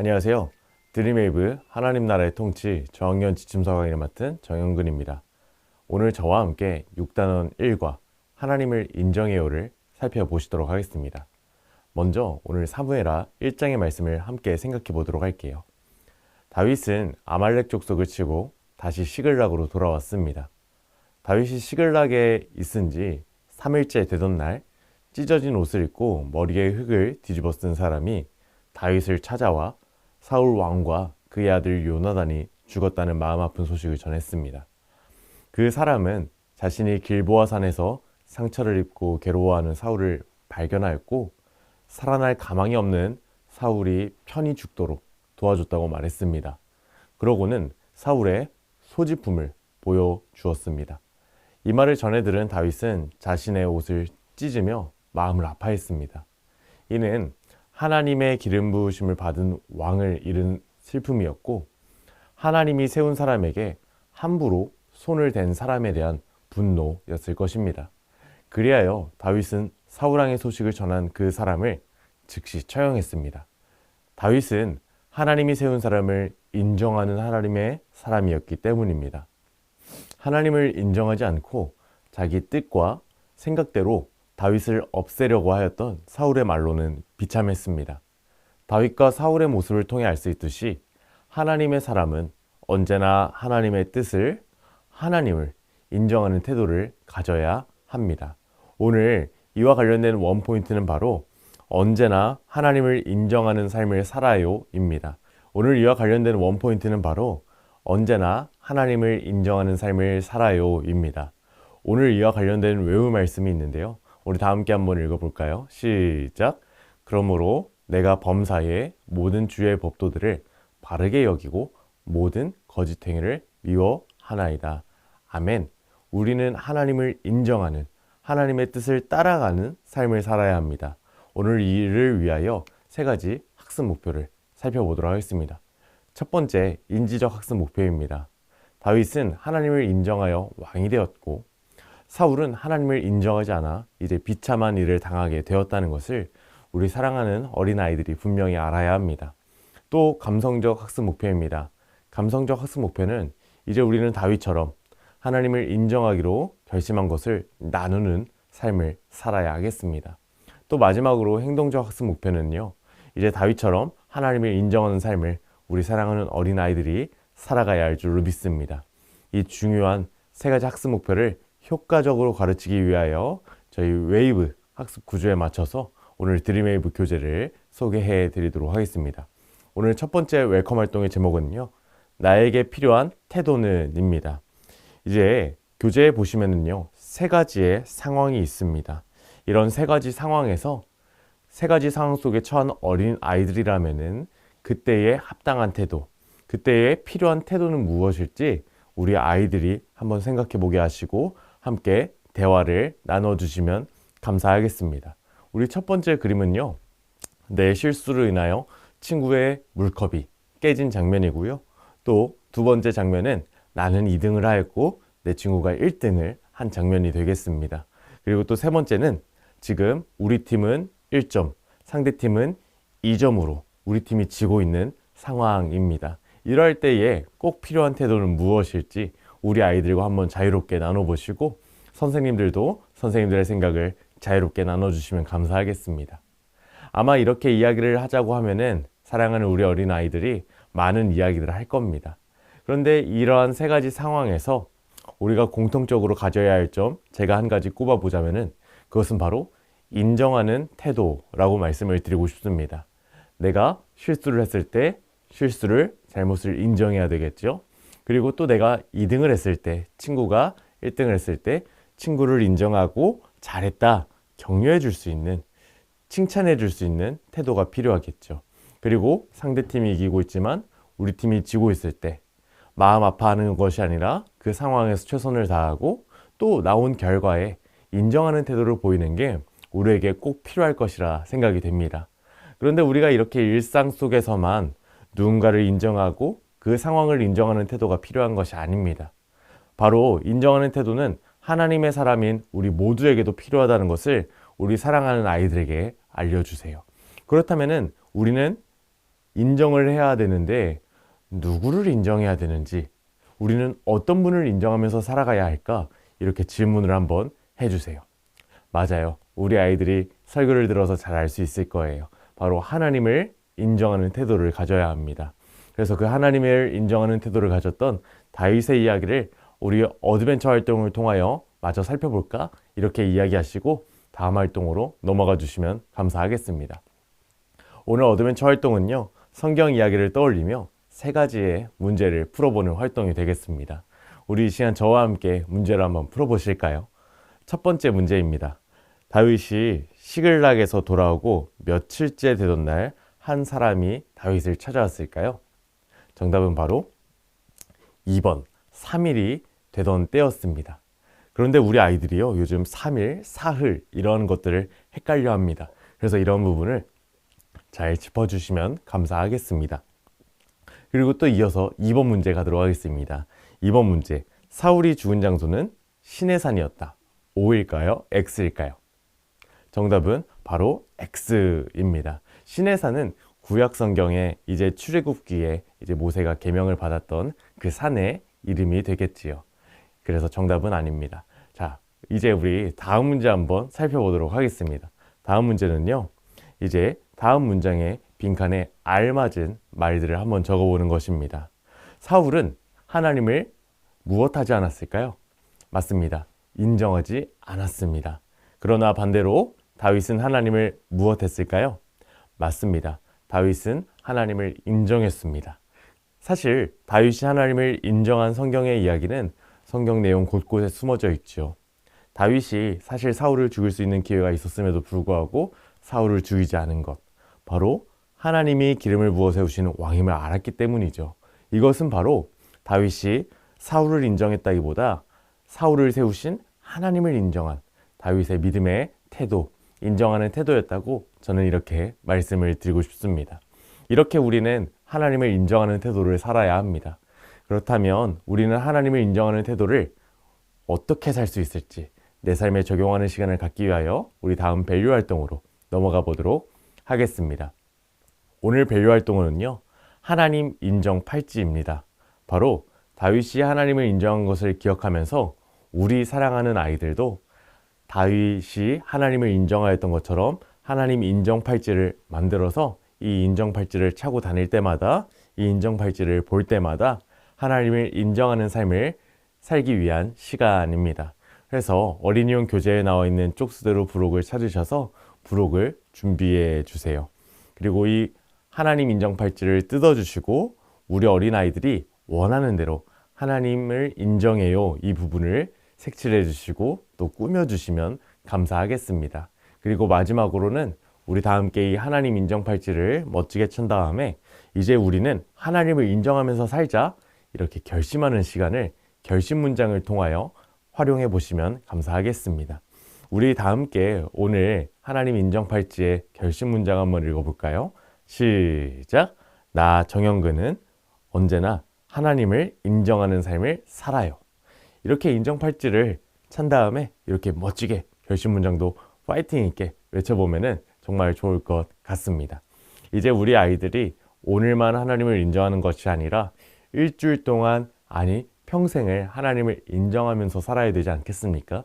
안녕하세요. 드림웨이브 하나님 나라의 통치 정년 지침서강의를 맡은 정영근입니다. 오늘 저와 함께 6단원 1과 하나님을 인정해요를 살펴보시도록 하겠습니다. 먼저 오늘 사무에라 1장의 말씀을 함께 생각해 보도록 할게요. 다윗은 아말렉 족속을 치고 다시 시글락으로 돌아왔습니다. 다윗이 시글락에 있은 지 3일째 되던 날 찢어진 옷을 입고 머리에 흙을 뒤집어 쓴 사람이 다윗을 찾아와 사울 왕과 그의 아들 요나단이 죽었다는 마음 아픈 소식을 전했습니다. 그 사람은 자신이 길보아 산에서 상처를 입고 괴로워하는 사울을 발견하였고 살아날 가망이 없는 사울이 편히 죽도록 도와줬다고 말했습니다. 그러고는 사울의 소지품을 보여주었습니다. 이 말을 전해 들은 다윗은 자신의 옷을 찢으며 마음을 아파했습니다. 이는 하나님의 기름 부으심을 받은 왕을 잃은 슬픔이었고 하나님이 세운 사람에게 함부로 손을 댄 사람에 대한 분노였을 것입니다. 그리하여 다윗은 사울왕의 소식을 전한 그 사람을 즉시 처형했습니다. 다윗은 하나님이 세운 사람을 인정하는 하나님의 사람이었기 때문입니다. 하나님을 인정하지 않고 자기 뜻과 생각대로 다윗을 없애려고 하였던 사울의 말로는 비참했습니다. 다윗과 사울의 모습을 통해 알 수 있듯이 하나님의 사람은 언제나 하나님의 뜻을 하나님을 인정하는 태도를 가져야 합니다. 오늘 이와 관련된 원 포인트는 바로 언제나 하나님을 인정하는 삶을 살아요입니다. 오늘 이와 관련된 원 포인트는 바로 언제나 하나님을 인정하는 삶을 살아요입니다. 오늘 이와 관련된 외우 말씀이 있는데요. 우리 다 함께 한번 읽어볼까요? 시작. 그러므로 내가 범사에 모든 주의 법도들을 바르게 여기고 모든 거짓 행위를 미워하나이다. 아멘. 우리는 하나님을 인정하는 하나님의 뜻을 따라가는 삶을 살아야 합니다. 오늘 이를 위하여 세 가지 학습 목표를 살펴보도록 하겠습니다. 첫 번째, 인지적 학습 목표입니다. 다윗은 하나님을 인정하여 왕이 되었고 사울은 하나님을 인정하지 않아 이제 비참한 일을 당하게 되었다는 것을 우리 사랑하는 어린아이들이 분명히 알아야 합니다. 또 감성적 학습 목표입니다. 감성적 학습 목표는 이제 우리는 다윗처럼 하나님을 인정하기로 결심한 것을 나누는 삶을 살아야 하겠습니다. 또 마지막으로 행동적 학습 목표는요. 이제 다윗처럼 하나님을 인정하는 삶을 우리 사랑하는 어린아이들이 살아가야 할 줄로 믿습니다. 이 중요한 세 가지 학습 목표를 효과적으로 가르치기 위하여 저희 웨이브 학습 구조에 맞춰서 오늘 드림웨이브 교재를 소개해 드리도록 하겠습니다. 오늘 첫 번째 웰컴 활동의 제목은요. 나에게 필요한 태도는입니다. 이제 교재에 보시면은요. 세 가지의 상황이 있습니다. 이런 세 가지 상황에서 세 가지 상황 속에 처한 어린 아이들이라면은 그때의 합당한 태도, 그때의 필요한 태도는 무엇일지 우리 아이들이 한번 생각해 보게 하시고 함께 대화를 나눠주시면 감사하겠습니다. 우리 첫 번째 그림은요. 내 실수로 인하여 친구의 물컵이 깨진 장면이고요. 또 두 번째 장면은 나는 2등을 하였고 내 친구가 1등을 한 장면이 되겠습니다. 그리고 또 세 번째는 지금 우리 팀은 1점, 상대 팀은 2점으로 우리 팀이 지고 있는 상황입니다. 이럴 때에 꼭 필요한 태도는 무엇일지 우리 아이들과 한번 자유롭게 나눠보시고 선생님들도 선생님들의 생각을 자유롭게 나눠주시면 감사하겠습니다. 아마 이렇게 이야기를 하자고 하면은 사랑하는 우리 어린 아이들이 많은 이야기들을 할 겁니다. 그런데 이러한 세 가지 상황에서 우리가 공통적으로 가져야 할 점 제가 한 가지 꼽아보자면은 그것은 바로 인정하는 태도라고 말씀을 드리고 싶습니다. 내가 실수를 했을 때 실수를 잘못을 인정해야 되겠죠. 그리고 또 내가 2등을 했을 때 친구가 1등을 했을 때 친구를 인정하고 잘했다 격려해 줄 수 있는 칭찬해 줄 수 있는 태도가 필요하겠죠. 그리고 상대 팀이 이기고 있지만 우리 팀이 지고 있을 때 마음 아파하는 것이 아니라 그 상황에서 최선을 다하고 또 나온 결과에 인정하는 태도를 보이는 게 우리에게 꼭 필요할 것이라 생각이 됩니다. 그런데 우리가 이렇게 일상 속에서만 누군가를 인정하고 그 상황을 인정하는 태도가 필요한 것이 아닙니다. 바로 인정하는 태도는 하나님의 사람인 우리 모두에게도 필요하다는 것을 우리 사랑하는 아이들에게 알려주세요. 그렇다면 우리는 인정을 해야 되는데 누구를 인정해야 되는지 우리는 어떤 분을 인정하면서 살아가야 할까? 이렇게 질문을 한번 해주세요. 맞아요. 우리 아이들이 설교를 들어서 잘 알 수 있을 거예요. 바로 하나님을 인정하는 태도를 가져야 합니다. 그래서 그 하나님을 인정하는 태도를 가졌던 다윗의 이야기를 우리 어드벤처 활동을 통하여 마저 살펴볼까? 이렇게 이야기하시고 다음 활동으로 넘어가 주시면 감사하겠습니다. 오늘 어드벤처 활동은요, 성경 이야기를 떠올리며 세 가지의 문제를 풀어보는 활동이 되겠습니다. 우리 이 시간 저와 함께 문제를 한번 풀어보실까요? 첫 번째 문제입니다. 다윗이 시글락에서 돌아오고 며칠째 되던 날 한 사람이 다윗을 찾아왔을까요? 정답은 바로 2번 3일이 되던 때였습니다. 그런데 우리 아이들이요 요즘 3일, 사흘 이런 것들을 헷갈려 합니다. 그래서 이런 부분을 잘 짚어주시면 감사하겠습니다. 그리고 또 이어서 2번 문제 가도록 하겠습니다. 2번 문제 사울이 죽은 장소는 시내산이었다. O일까요? X일까요? 정답은 바로 X입니다. 시내산은 구약 성경에 이제 출애굽기에 이제 모세가 계명을 받았던 그 산의 이름이 되겠지요. 그래서 정답은 아닙니다. 자, 이제 우리 다음 문제 한번 살펴보도록 하겠습니다. 다음 문제는요. 이제 다음 문장에 빈칸에 알맞은 말들을 한번 적어보는 것입니다. 사울은 하나님을 무엇하지 않았을까요? 맞습니다. 인정하지 않았습니다. 그러나 반대로 다윗은 하나님을 무엇했을까요? 맞습니다. 다윗은 하나님을 인정했습니다. 사실 다윗이 하나님을 인정한 성경의 이야기는 성경 내용 곳곳에 숨어져 있죠. 다윗이 사실 사울을 죽일 수 있는 기회가 있었음에도 불구하고 사울을 죽이지 않은 것. 바로 하나님이 기름을 부어 세우시는 왕임을 알았기 때문이죠. 이것은 바로 다윗이 사울을 인정했다기보다 사울을 세우신 하나님을 인정한 다윗의 믿음의 태도, 인정하는 태도였다고 저는 이렇게 말씀을 드리고 싶습니다. 이렇게 우리는 하나님을 인정하는 태도를 살아야 합니다. 그렇다면 우리는 하나님을 인정하는 태도를 어떻게 살 수 있을지 내 삶에 적용하는 시간을 갖기 위하여 우리 다음 밸류 활동으로 넘어가 보도록 하겠습니다. 오늘 밸류 활동은요. 하나님 인정 팔찌입니다. 바로 다윗이 하나님을 인정한 것을 기억하면서 우리 사랑하는 아이들도 다윗이 하나님을 인정하였던 것처럼 하나님 인정 팔찌를 만들어서 이 인정 팔찌를 차고 다닐 때마다 이 인정 팔찌를 볼 때마다 하나님을 인정하는 삶을 살기 위한 시간입니다. 그래서 어린이용 교재에 나와 있는 쪽수대로 부록을 찾으셔서 부록을 준비해 주세요. 그리고 이 하나님 인정 팔찌를 뜯어 주시고 우리 어린아이들이 원하는 대로 하나님을 인정해요. 이 부분을 색칠해 주시고 또 꾸며 주시면 감사하겠습니다. 그리고 마지막으로는 우리 다 함께 이 하나님 인정 팔찌를 멋지게 천 다음에 이제 우리는 하나님을 인정하면서 살자 이렇게 결심하는 시간을 결심 문장을 통하여 활용해 보시면 감사하겠습니다. 우리 다 함께 오늘 하나님 인정 팔찌의 결심 문장 한번 읽어볼까요? 시작. 나 정영근은 언제나 하나님을 인정하는 삶을 살아요. 이렇게 인정 팔찌를 찬 다음에 이렇게 멋지게 결심 문장도 파이팅 있게 외쳐보면은 정말 좋을 것 같습니다. 이제 우리 아이들이 오늘만 하나님을 인정하는 것이 아니라 일주일 동안 아니 평생을 하나님을 인정하면서 살아야 되지 않겠습니까?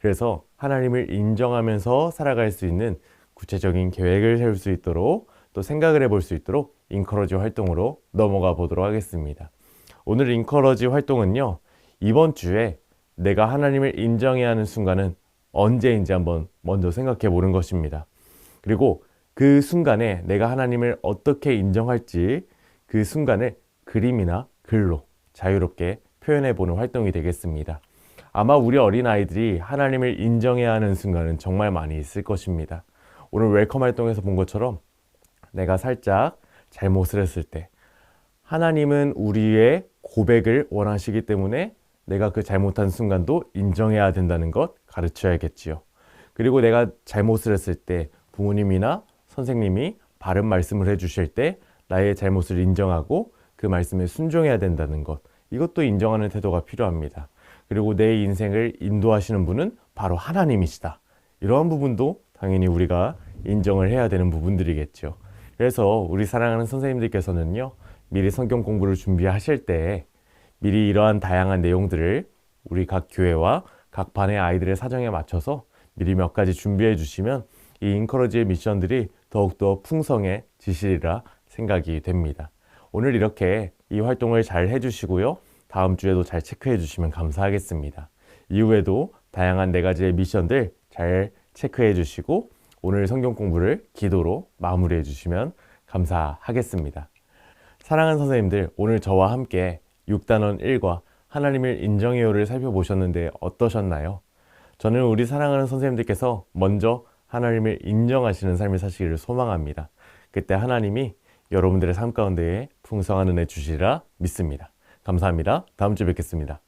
그래서 하나님을 인정하면서 살아갈 수 있는 구체적인 계획을 세울 수 있도록 또 생각을 해볼 수 있도록 인커러지 활동으로 넘어가 보도록 하겠습니다. 오늘 인커러지 활동은요, 이번 주에 내가 하나님을 인정해야 하는 순간은 언제인지 한번 먼저 생각해 보는 것입니다. 그리고 그 순간에 내가 하나님을 어떻게 인정할지 그 순간을 그림이나 글로 자유롭게 표현해 보는 활동이 되겠습니다. 아마 우리 어린아이들이 하나님을 인정해야 하는 순간은 정말 많이 있을 것입니다. 오늘 웰컴 활동에서 본 것처럼 내가 살짝 잘못을 했을 때 하나님은 우리의 고백을 원하시기 때문에 내가 그 잘못한 순간도 인정해야 된다는 것 가르쳐야겠지요. 그리고 내가 잘못을 했을 때 부모님이나 선생님이 바른 말씀을 해주실 때 나의 잘못을 인정하고 그 말씀에 순종해야 된다는 것 이것도 인정하는 태도가 필요합니다. 그리고 내 인생을 인도하시는 분은 바로 하나님이시다. 이러한 부분도 당연히 우리가 인정을 해야 되는 부분들이겠죠. 그래서 우리 사랑하는 선생님들께서는요, 미리 성경 공부를 준비하실 때 미리 이러한 다양한 내용들을 우리 각 교회와 각 반의 아이들의 사정에 맞춰서 미리 몇 가지 준비해 주시면 이 인커러지의 미션들이 더욱더 풍성해지시리라 생각이 됩니다. 오늘 이렇게 이 활동을 잘 해주시고요. 다음 주에도 잘 체크해 주시면 감사하겠습니다. 이후에도 다양한 네 가지의 미션들 잘 체크해 주시고 오늘 성경 공부를 기도로 마무리해 주시면 감사하겠습니다. 사랑하는 선생님들, 오늘 저와 함께 6단원 1과 하나님을 인정해요를 살펴보셨는데 어떠셨나요? 저는 우리 사랑하는 선생님들께서 먼저 하나님을 인정하시는 삶을 사시기를 소망합니다. 그때 하나님이 여러분들의 삶 가운데에 풍성한 은혜 주시리라 믿습니다. 감사합니다. 다음 주에 뵙겠습니다.